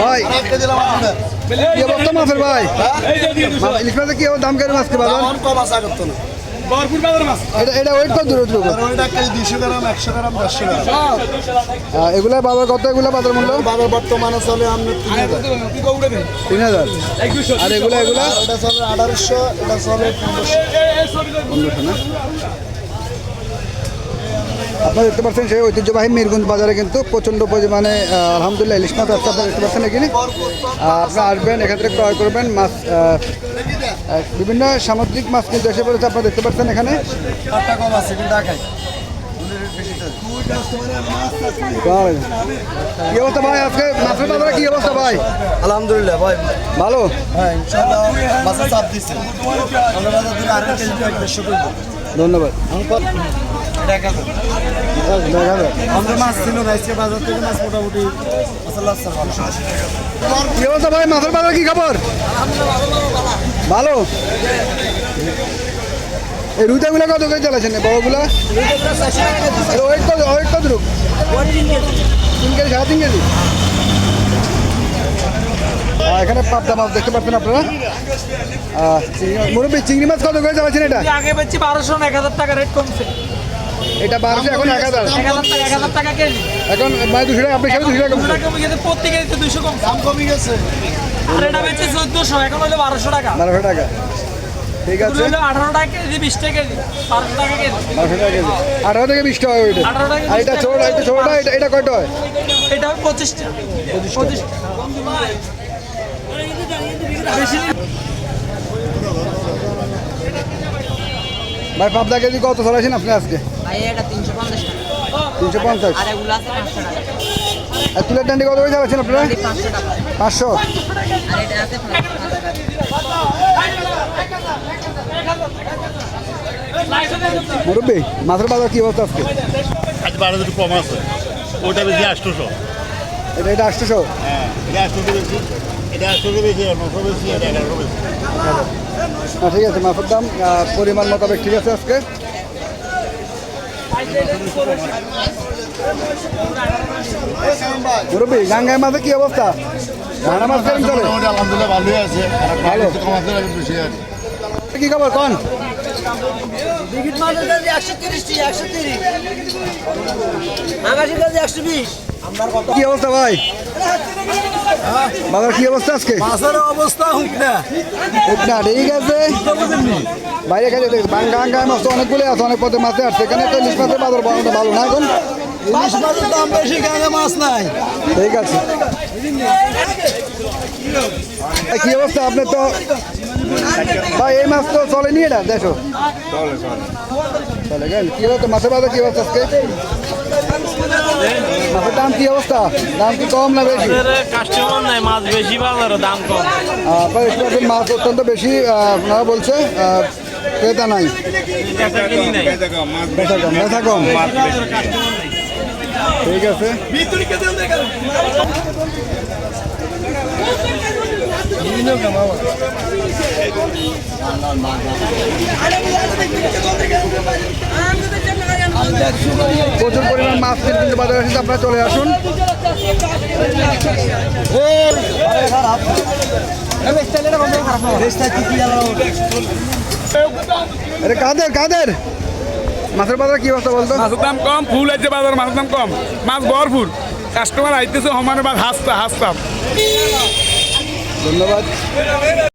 ভাই কি অবস্থা মাছের ভাই ইলিশ মাছের কি দাম কেন আজকে বাজার কম না এটা এটা ওয়েট কত দূর কেজি গ্রাম গ্রাম গ্রাম এগুলা বাজার কত এগুলা বাজার মূল্য বাজার বর্তমানে চলে তিন হাজার আর এগুলা এগুলা এটা চলে আঠারোশো এটা চলে না আপনারা দেখতে পাচ্ছেন সেই ঐতিহ্যবাহী মিরগঞ্জ বাজারে কিন্তু প্রচণ্ড পরিমাণে আলহামদুলিল্লাহ ইলিশ মাছ আছে আপনারা দেখতে পাচ্ছেন এখানে। আপনারা আসবেন এখান থেকে ক্রয় করবেন মাছ বিভিন্ন সামুদ্রিক মাছ কিন্তু এসে পড়েছে আপনারা দেখতে পাচ্ছেন এখানে। কি অবস্থা ভাই আজকে? মাছের বাজারে কি অবস্থা ভাই? আলহামদুলিল্লাহ ভাই। ভালো? হ্যাঁ চাপ দিচ্ছে। ধন্যবাদ। দেখা যাবে আমাদের মাছ ছিল আজকে বাজার থেকে মাছ মোটামুটি কি অবস্থা ভাই? মাছের বাজার কি খবর? ভালো? এই রুইটাগুলো কত করে চালাচ্ছেন বড়গুলা? ওয়েট কত ওয়েট কত রূপ তিন কেজি সাড়ে তিন কেজি। এখানে পাবদা মাছ দেখতে পাচ্ছেন আপনারা? মুরব্বী চিংড়ি মাছ কত করে চালাচ্ছেন এটা? আগে বেচছি বারোশো এক হাজার টাকা রেট কমছে। এটা বারোশো এখন এক হাজার। এক হাজার টাকা এক হাজার টাকা কেজি। এখন মানে দুশো টাকা আপনি হিসাবে দুশো টাকা কমে গেছে প্রতি কেজিতে দুশো কমছে দাম কমে গেছে। আর এটা বেচছে চোদ্দশো এখন হলো বারোশো টাকা। বারোশো টাকা। ঠিক আছে। আঠারো টাকা কেজি বিশ টাকা কেজি বারোশো টাকা কেজি। বারোশো টাকা কেজি। আঠারো থেকে বিশ টাকা হয় ওইটা আর এটা ছোট এটা ছোটটা এটা এটা কয়টা হয়? এটা পঁচিশটা। পঁচিশ বেশি ভাই পাবদা কেজি কত চলাইছেন আপনি আজকে? তিনশো পঞ্চাশ তিনশো পঞ্চাশ? আর তুলের ডান্ডি কত করে আপনারা? পাঁচশো টাকা। পাঁচশো? আর এটা আছে মুরব্বী মাছের বাজার কি অবস্থা আজকে? আজ বারো একটু কম আছে। ওটা বেশি আটশোশো। এটা এটা আটশোশো? হ্যাঁ এটা আটশোশো বেশি। এটা আটশোশো বেশি নশো বেশি এটা এগারোশো বেশি। হ্যাঁ ঠিক আছে মাছের দাম পরিমাণ মোতাবেক ঠিক আছে আজকে? মুরব্বী গাঙ্গায় মাছের কি অবস্থা? ভাড়া মাছ কেমন চলে? আলহামদুলিল্লাহ ভালোই ভালো। আছে কি খবর কন? বিঘিত মাছ আছে একশো তিরিশ একশো তিরিশ। একশো বিশ। কি অবস্থা ভাই? বাজার কি অবস্থা আজকে? অবস্থা হুক না। না ঠিক আছে। বাইরে খালি বাঙ্গা গাঙ্গায় মাছ তো অনেকগুলো আছে অনেক পথে মাছে আসছে। এখানে তো ইলিশ মাছের বাজার ভালো না এখন? ইলিশ মাছের দাম বেশি গাঙে মাছ নাই। ঠিক আছে। কি অবস্থা? আপনি তো ভাই এই মাছ তো চলেনি এটা দেখো। চলে গেল। কি অবস্থা মাছের বাজার কি অবস্থা আজকে? মাছের দাম কি অবস্থা? দাম কি কম না বেশি? কাস্টমার নাই মাছ বেশি বাজার দাম কম। মাছ অত্যন্ত বেশি আপনারা বলছে ক্রেতা নাই। বেচা কম ঠিক আছে। প্রচুর পরিমাণ মাছ কিন্তু বাজারে আসছে আপনারা চলে আসুন কাদের কাদের মাছের বাজার কি অবস্থা বলতো মাছের দাম কম, ফুল আছে বাজার, মাছের দাম কম। মাছ ভরপুর। কাস্টমার আইতেছে সমানে বা হাসতা, হাসতাম। ধন্যবাদ।